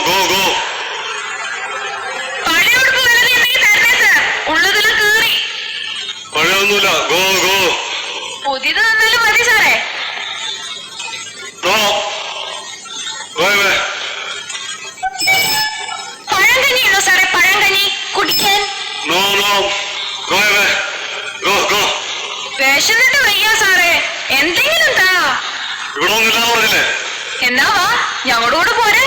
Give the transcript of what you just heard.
Go go പഴയൊന്നുമില്ല. Go go പുതിയത് മതി സാറേ പഴങ്കഞ്ഞിയാണോ സാറേ പഴങ്കഞ്ഞി കുടിക്കാൻ? No no go go go വിശന്നിട്ട് വയ്യ സാറേ എന്തെങ്കിലും താ. ഇവിടെ ഒന്നുമില്ലാന്ന് പറഞ്ഞില്ലേ? എന്നാ വാ? ഞങ്ങളുടെ പോരെ.